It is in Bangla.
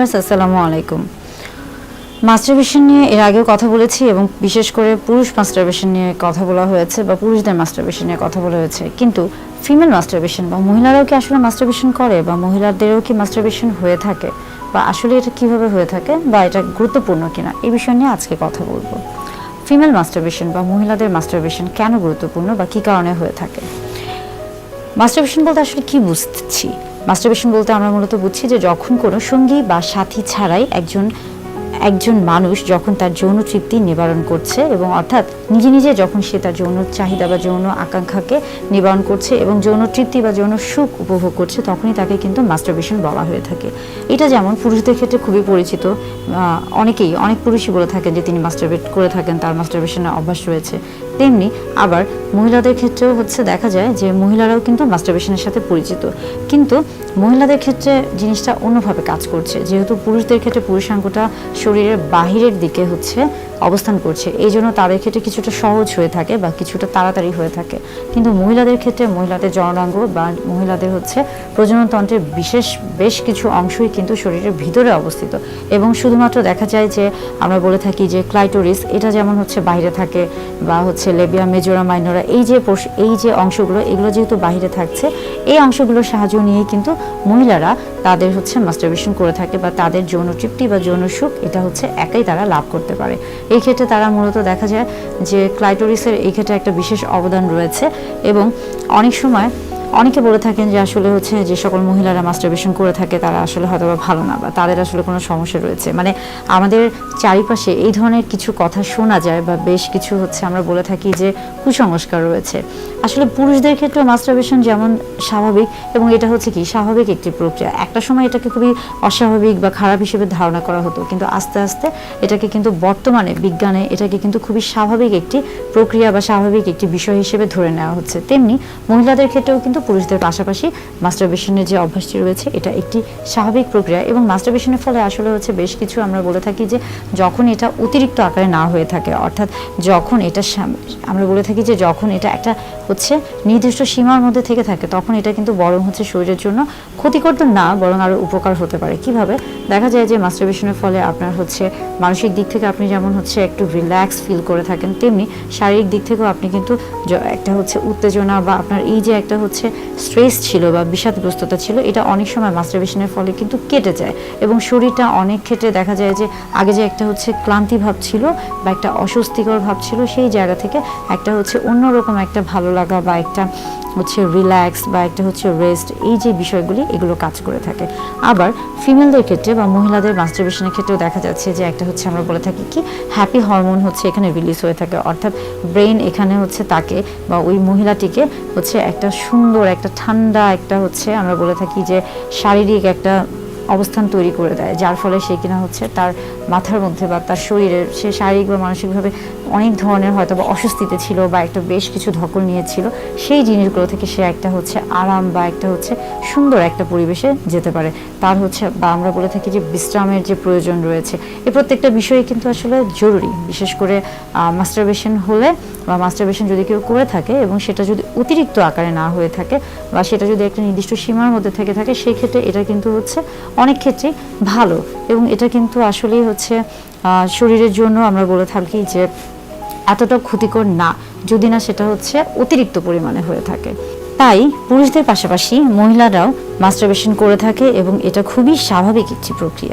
ভিউয়ার্স, আসসালামু আলাইকুম। মাস্টারবেশন নিয়ে এর আগেও কথা বলেছি এবং বিশেষ করে পুরুষ মাস্টারবেশন নিয়ে কথা বলা হয়েছে বা পুরুষদের মাস্টারবেশন নিয়ে কথা বলা হয়েছে। কিন্তু ফিমেল মাস্টারবেশন বা মহিলারাও কি আসলে মাস্টারবেশন করে বা মহিলাদেরও কি মাস্টারবেশন হয়ে থাকে? বা আসলে এটা কীভাবে হয়ে থাকে বা এটা গুরুত্বপূর্ণ কিনা? এই বিষয় নিয়ে আজকে কথা বলব। ফিমেল মাস্টারবেশন বা মহিলাদের মাস্টারবেশন কেন গুরুত্বপূর্ণ বা কী কারণে হয়ে থাকে? মাস্টারবেশন বলতে আসলে কি বুঝছি? মাস্টারবেশন বলতে আমরা মূলত বুঝছি যে যখন কোনো সঙ্গী বা সাথী ছাড়াই একজন একজন মানুষ যখন তার যৌন তৃপ্তি নিবারণ করছে এবং অর্থাৎ নিজে নিজে যখন সে তার যৌন চাহিদা বা যৌন আকাঙ্ক্ষাকে নিবারণ করছে এবং যৌন তৃপ্তি বা যৌন সুখ উপভোগ করছে, তখনই তাকে কিন্তু মাস্টারবেশন বলা হয়ে থাকে। এটা যেমন পুরুষদের ক্ষেত্রে খুবই পরিচিত। অনেকেই, অনেক পুরুষই বলে থাকেন যে তিনি মাস্টারবেট করে থাকেন, তার মাস্টারবেশনের অভ্যাস রয়েছে। তেমনি আবার মহিলাদের ক্ষেত্রেও হচ্ছে দেখা যায় যে মহিলারাও কিন্তু মাস্টারবেশনের সাথে পরিচিত। কিন্তু মহিলাদের ক্ষেত্রে জিনিসটা অন্যভাবে কাজ করছে। যেহেতু পুরুষদের ক্ষেত্রে পুরুষাঙ্গটা শরীরের বাহিরের দিকে হচ্ছে অবস্থান করছে, এই জন্য তাদের ক্ষেত্রে কিছুটা সহজ হয়ে থাকে বা কিছুটা তাড়াতাড়ি হয়ে থাকে। কিন্তু মহিলাদের ক্ষেত্রে মহিলাদের জননাঙ্গ বা মহিলাদের হচ্ছে প্রজননতন্ত্রের বিশেষ, বেশ কিছু অংশই কিন্তু শরীরের ভিতরে অবস্থিত। এবং শুধুমাত্র দেখা যায় যে আমরা বলে থাকি যে ক্লাইটোরিস, এটা যেমন হচ্ছে বাইরে থাকে বা হচ্ছে লেবিয়া মেজোরা মাইনোরা, এই যে এই যে অংশগুলো, এগুলো যেহেতু বাইরে থাকছে, এই অংশগুলোর সাহায্য নিয়েই কিন্তু মহিলারা তাদের হচ্ছে মাস্টারবেশন করে থাকে বা তাদের যৌন তৃপ্তি বা যৌন সুখ, এটা হচ্ছে একাই তারা লাভ করতে পারে। এই ক্ষেত্রে তারা মূলত দেখা যায় যে ক্লাইটোরিসের এই ক্ষেত্রে একটা বিশেষ অবদান রয়েছে এবং অনেক সময় অনেকে বলে থাকেন যে আসলে হচ্ছে যে সকল মহিলারা মাস্টারবেশন করে থাকে, তারা আসলে হয়তো বা ভালো না বা তাদের আসলে কোনো সমস্যা রয়েছে। মানে আমাদের চারিপাশে এই ধরনের কিছু কথা শোনা যায় বা বেশ কিছু হচ্ছে আমরা বলে থাকি যে কুসংস্কার রয়েছে। আসলে পুরুষদের ক্ষেত্রে মাস্টারবেশন যেমন স্বাভাবিক এবং এটা হচ্ছে কি, স্বাভাবিক একটি প্রক্রিয়া। একটা সময় এটাকে খুবই অস্বাভাবিক বা খারাপ হিসেবে ধারণা করা হতো, কিন্তু আস্তে আস্তে এটাকে কিন্তু বর্তমানে বিজ্ঞানে এটাকে কিন্তু খুবই স্বাভাবিক একটি প্রক্রিয়া বা স্বাভাবিক একটি বিষয় হিসেবে ধরে নেওয়া হচ্ছে। তেমনি মহিলাদের ক্ষেত্রেও কিন্তু পুরুষদের পাশাপাশি মাস্টারবেশনের যে অভ্যাসটি রয়েছে, এটা একটি স্বাভাবিক প্রক্রিয়া এবং মাস্টারবেশনের ফলে আসলে হচ্ছে বেশ কিছু আমরা বলে থাকি যে যখন এটা অতিরিক্ত আকারে না হয়ে থাকে, অর্থাৎ যখন এটা আমরা বলে থাকি যে যখন এটা একটা হচ্ছে নির্দিষ্ট সীমার মধ্যে থেকে থাকে, তখন এটা কিন্তু বরং হচ্ছে শরীরের জন্য ক্ষতিকর তো না, বরং আরও উপকার হতে পারে। কীভাবে? দেখা যায় যে মাস্টারবেশনের ফলে আপনার হচ্ছে মানসিক দিক থেকে আপনি যেমন হচ্ছে একটু রিল্যাক্স ফিল করে থাকেন, তেমনি শারীরিক দিক থেকেও আপনি কিন্তু একটা হচ্ছে উত্তেজনা বা আপনার এই যে একটা হচ্ছে স্ট্রেস ছিল বা বিষাদগ্রস্ততা ছিল, এটা অনেক সময় মাস্টারবেশনের ফলে কিন্তু কেটে যায় এবং শরীরটা অনেক ক্ষেত্রে দেখা যায় যে আগে যে একটা হচ্ছে ক্লান্তি ভাব ছিল বা একটা অস্বস্তিকর ভাব ছিল, সেই জায়গা থেকে একটা হচ্ছে অন্যরকম একটা ভালো লাগা বা একটা হচ্ছে রিল্যাক্স বা একটা হচ্ছে রেস্ট এই যে বিষয়গুলি, এগুলো কাজ করে থাকে। আবার ফিমেলদের ক্ষেত্রে বা মহিলাদের মাস্টারবেশনের ক্ষেত্রেও দেখা যাচ্ছে যে একটা হচ্ছে আমরা বলে থাকি কি হ্যাপি হরমোন হচ্ছে এখানে রিলিজ হয়ে থাকে। অর্থাৎ ব্রেন এখানে হচ্ছে তাকে বা ওই মহিলাটিকে হচ্ছে একটা সুন্দর, একটা ঠান্ডা, একটা হচ্ছে আমরা বলে থাকি যে শারীরিক একটা অবস্থান তৈরি করে দেয়, যার ফলে সে কিনা হচ্ছে তার মাথার মধ্যে বা তার শরীরের, সে শারীরিক বা মানসিকভাবে অনেক ধরনের হয়তো বা অস্বস্তিতে ছিল বা একটা বেশ কিছু ধকল নিয়েছিল, সেই জিনিসগুলো থেকে সে একটা হচ্ছে আরাম বা একটা হচ্ছে সুন্দর একটা পরিবেশে যেতে পারে। তার হচ্ছে বা আমরা বলে থাকি যে বিশ্রামের যে প্রয়োজন রয়েছে এই প্রত্যেকটা বিষয়ে কিন্তু আসলে জরুরি। বিশেষ করে মাস্টারবেশন হলে বা মাস্টারবেশন যদি কেউ করে থাকে এবং সেটা যদি অতিরিক্ত আকারে না হয়ে থাকে বা সেটা যদি একটা নির্দিষ্ট সীমার মধ্যে থেকে থাকে সেই ক্ষেত্রে এটা কিন্তু হচ্ছে অনেক ক্ষেত্রে ভালো এবং এটা কিন্তু আসলেই হচ্ছে শরীরের জন্য আমরা বলে থাকি যে এতটা ক্ষতিকর না, যদি না সেটা হচ্ছে অতিরিক্ত পরিমাণে হয়ে থাকে। তাই পুরুষদের পাশাপাশি মহিলারাও মাস্টারবেশন করে থাকে এবং এটা খুবই স্বাভাবিক একটি প্রক্রিয়া।